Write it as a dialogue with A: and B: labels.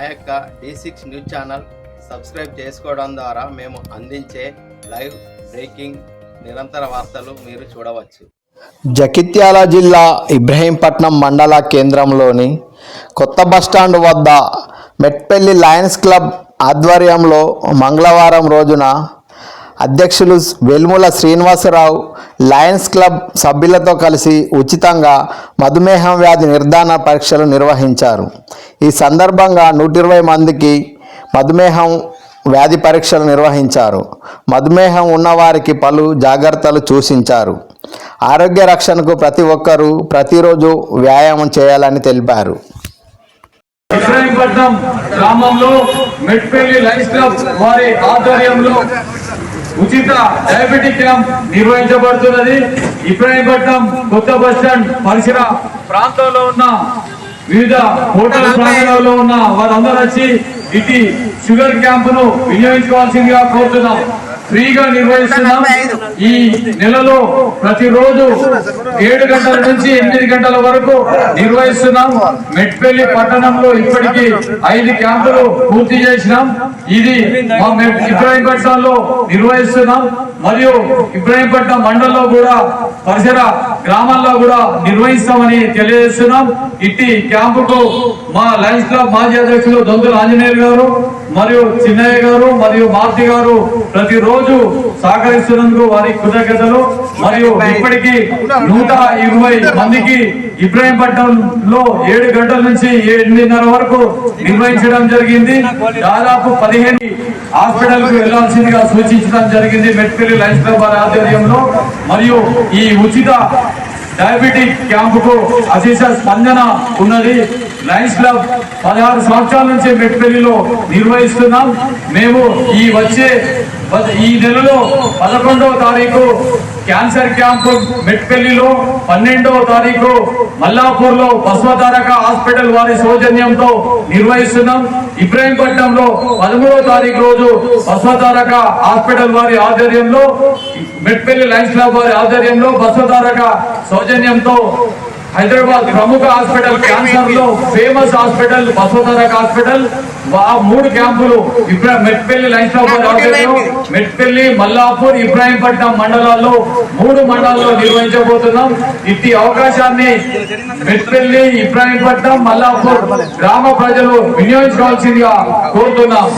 A: మా యొక్క D six news channel subscribe చేసుకోవడం ద్వారా మేము అందించే లైవ్ బ్రేకింగ్ నిరంతర వార్తలు మీరు చూడవచ్చు.
B: జగిత్యాల జిల్లా ఇబ్రహీంపట్నం మండల కేంద్రంలోని కొత్త బస్టాండ్ వద్ద మెట్పల్లి లయన్స్ క్లబ్ ఆధ్వర్యంలో మంగళవారం రోజున అధ్యక్షులు వెల్ముల శ్రీనివాసరావు లయన్స్ క్లబ్ సభ్యులతో కలిసి ఉచితంగా మధుమేహం వ్యాధి నిర్ధారణ పరీక్షలు నిర్వహించారు. ఈ సందర్భంగా నూట ఇరవై మందికి మధుమేహం వ్యాధి పరీక్షలు నిర్వహించారు. మధుమేహం ఉన్నవారికి పలు జాగ్రత్తలు సూచించారు. ఆరోగ్య రక్షణకు ప్రతి ఒక్కరూ ప్రతిరోజు వ్యాయామం చేయాలని తెలిపారు.
C: గ్రామంలో మెట్పల్లి లైన్స్ క్లబ్ వారి ఆధ్వర్యంలో ఉచిత డయాబెటిక్ క్యాంప్ నిర్వహించబడుతున్నది. ఇబ్రాహీంపట్నం కొత్త బస్ స్టాండ్ పరిసర ప్రాంతంలో ఉన్న వివిధ హోటల్ ప్రాంతాలలో ఉన్న వారందరూ వచ్చి ఇటు షుగర్ క్యాంపును వినియోగించుకోవాల్సిందిగా కోరుతున్నాం. ఫ్రీగా నిర్వహిస్తున్నాం. ఈ నెలలో ప్రతిరోజు ఏడు గంటల నుంచి ఎనిమిది గంటల వరకు నిర్వహిస్తున్నాం. మెట్పల్లి పట్టణంలో ఇప్పటికి ఐదు క్యాంపులు పూర్తి చేసినాం. ఇది మా ఇబ్రాహీంపట్నంలో నిర్వహిస్తున్నాం. మరియు ఇబ్రాహీంపట్నం మండలంలో కూడా పరిసర గ్రామాల్లో కూడా నిర్వహిస్తామని తెలియజేస్తున్నాం. ఇట్టి క్యాంపుకు మా లయన్స్ క్లబ్ మాజీ అధ్యక్షులు దొంతుల ఆంజనేయులు గారు మరియు చిన్నయ్య గారు మరియు మార్తి గారు ప్రతిరోజు సహకరిస్తున్నందుకు వారి కృతజ్ఞతలు. మరియు ఇప్పటికీ నూట ఇరవై మందికి ఇబ్రాహీంపట్నంలో ఏడు గంటల నుంచి ఎనిమిదిన్నర వరకు నిర్వహించడం జరిగింది. దాదాపు పదిహేను హాస్పిటల్కు వెళ్ళాల్సిందిగా సూచించడం జరిగింది మెట్పల్లి లైన్స్ క్లబ్ వారి ఆధ్వర్యంలో. మరియు ఈ ఉచిత డయాబెటిక్ క్యాంపుకు అశేష స్పందన ఉన్నది. లయన్స్ క్లబ్ పదహారు సంవత్సరాల నుంచి మెట్పల్లిలో నిర్వహిస్తున్నాం. మేము ఈ వచ్చే ఈ నెలలో పదకొండవ తారీఖు క్యాన్సర్ క్యాంపు మెట్పల్లిలో పన్నెండవ తారీఖు మల్లాపూర్లో బస్వతారక హాస్పిటల్ వారి సౌజన్యంతో నిర్వహిస్తున్నాం. ఇబ్రాహీంపట్నంలో పదమూడవ తారీఖు రోజు బస్వతారక హాస్పిటల్ వారి ఆధ్వర్యంలో మెట్పల్లి లయన్స్ క్లబ్ వారి ఆధ్వర్యంలో బస్వతారక సౌజన్యంతో హైదరాబాద్ ప్రముఖ హాస్పిటల్ క్యాన్సర్లో ఫేమస్ హాస్పిటల్ బసవతారక్ హాస్పిటల్. ఆ మూడు క్యాంపులు ఇబ్రా మెట్పల్లి లైన్స్ క్లబ్ వారి ఆధ్వర్యంలో మెట్పల్లి మల్లాపూర్ ఇబ్రాహీంపట్నం మండలాల్లో మూడు మండలాల్లో నిర్వహించబోతున్నాం. ఇట్టి అవకాశాన్ని మెట్పల్లి ఇబ్రాహీంపట్నం మల్లాపూర్ గ్రామ ప్రజలు వినియోగించుకోవాల్సిందిగా కోరుతున్నాం.